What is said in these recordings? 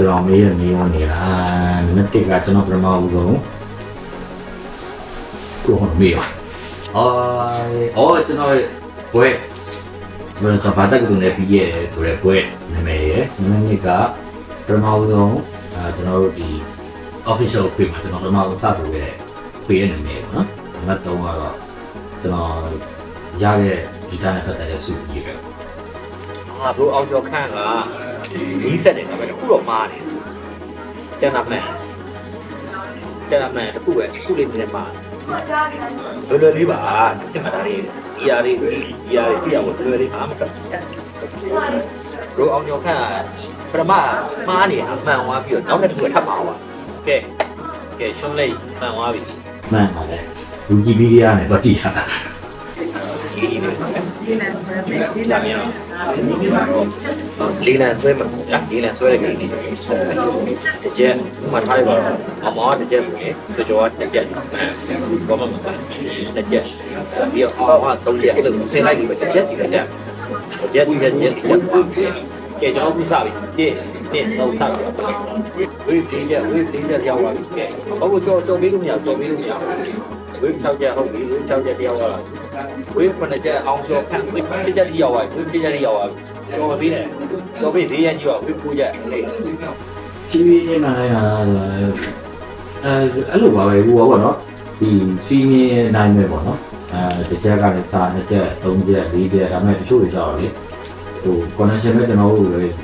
ကျွန်တော်မေးရမေးရနေတာနံပါတ်1ကကျွန်တော်ပထမဦးဆုံးကိုဟောမေးပါအော်အော်ကျွန်တော်ဘွဲဘယ်တော့ဘာတက်ကူနဲ့ပြီးရဲဆိုရဲဘွဲနာမည်ရယ်နံပါတ်2ကပထမဦးဆုံးအာကျွန်တော်တို့ဒီ official ခွေမှာကျွန်တော်ပထမဦးစဆိုရဲခွေရဲ့နာမည်ပေါ့နော်နံပါတ်3ကတော့ကျွန်တော်ရတဲ့ဒီတိုင်းနဲ့ပတ်သက်တဲ့စုကြီးပဲငါတို့အောင်ကျော်ခန့်က နီးစက်တယ်ပဲအခုတော့မားတယ်ကျန်တာမှန်ကျန်တာမှန်တစ်ခုပဲအခုလေးနေမှာလွယ်လွယ်လေးပါကျန်တာလေးဒီယာလေးဒီယာလေးတရားကိုလွယ်လေးအားမတက်တို့အောင်ကျော်ခန့်ကပထမမားနေတာမှန်သွားပြီးတော့နောက်တစ်ခုထပ်မှာပါကဲကဲရှုံးလိုက်မှန်သွားပြီမှန်ပါလေဝီကီပီးဒီးယားနဲ့တော့ကြည့်ရတာ ဒီဒီလေးဒီလာမြောင်လေးလံဆွဲမှာညာလေးလံဆွဲတဲ့ကိန်းလေးတစ်ချက်ဥမာထားရပါအမောတစ်ချက်ဆိုရင်ကြောကြောတစ်ချက်အဲဘောမမတစ်ချက်ပြီးတော့အော်သုံးချက်အဲ့လိုဆင်းလိုက်ပြီးတစ်ချက်စီတစ်ချ က်တစ်ချက်တစ်ချက်တစ်ချက်ကဲကျွန်တော်ခုစပြီတစ်တစ်သုံးထားပြီဝိပင်းချက်ဝိပင်းချက်ရောက်သွားပြီကဲဟုတ်ကြောကြောပေးလို့မရကြောပေးလို့မရဝိ၆ချက်ဟုတ်ပြီဝိ၆ချက်တယောက်သွားလားဝိခုနှစ်ချက်အောင်ကျော်ခန့်ဝိတစ်ချက်တယောက်သွားဝိတစ်ချက်တယောက်သွားကျော်ပေးတယ်ကျော်ပေးသေးရင်ကြည့်ပါဝိကိုချက်လေဖြည်းဖြည်းချင်းမှလည်းဟာအဲအဲ့လိုပါပဲဟိုပါနော်ဒီစီမင်းနိုင်ပဲပေါ့နော်အဲတစ်ချက်ကလည်းစာနှစ်ချက်သုံးချက်လေးချက်ဒါပေမဲ့တချို့တွေကြောက်လေဟို connection နဲ့ကျွန်တော်တို့လည်း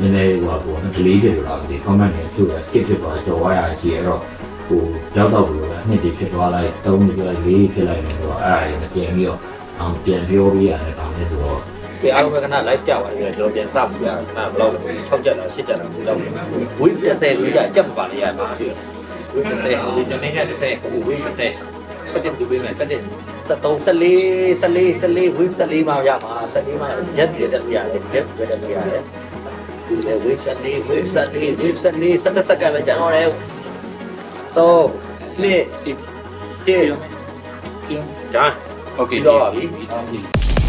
နည်းနည်းဟိုပါပေါ့နော် delay ဖြစ်သွားတယ် comment တွေသူ့ skip ဖြစ်သွားကြော်ဝါရကြည့်ရတော့ ဟိုရောက်တော့ဘလို့လဲနှစ်တိဖြစ်သွားလိုက်သုံးတိဖြစ်လိုက်လေးဖြစ်လိုက်နေတော့အဲ့ဒါတွေပြန်ပြီးတော့အောင်ပြန်ပြောပြရတယ်ဒါနဲ့ဆိုတော့ဒီအားလုံးကခဏ live ကြပါလေကျွန်တော်ပြန်စမှုရခဏဘယ်လောက်6ချက်လား10ချက်လားဒီလောက်ဝိ30လို့ရအချက်မပါလေရပါပြီဝိ30ဟိုဒီနေ့က30ဟိုဝိ30ဆက်တဲ့ဒီပေးမယ်ဆက်တဲ့73 14 14 14ဝိ14မှာရမှာ14မှာရက်ပြည့်တယ်ရတယ်ရက်ပြည့်တယ်ရတယ်ဒီလေဝိ14ဝိ14ဝိ14စက်စက်ကပဲကျွန်တော် လည်း so နေ့ဒီဒီဂျာ Okay ပြီးတော့ပါပြီ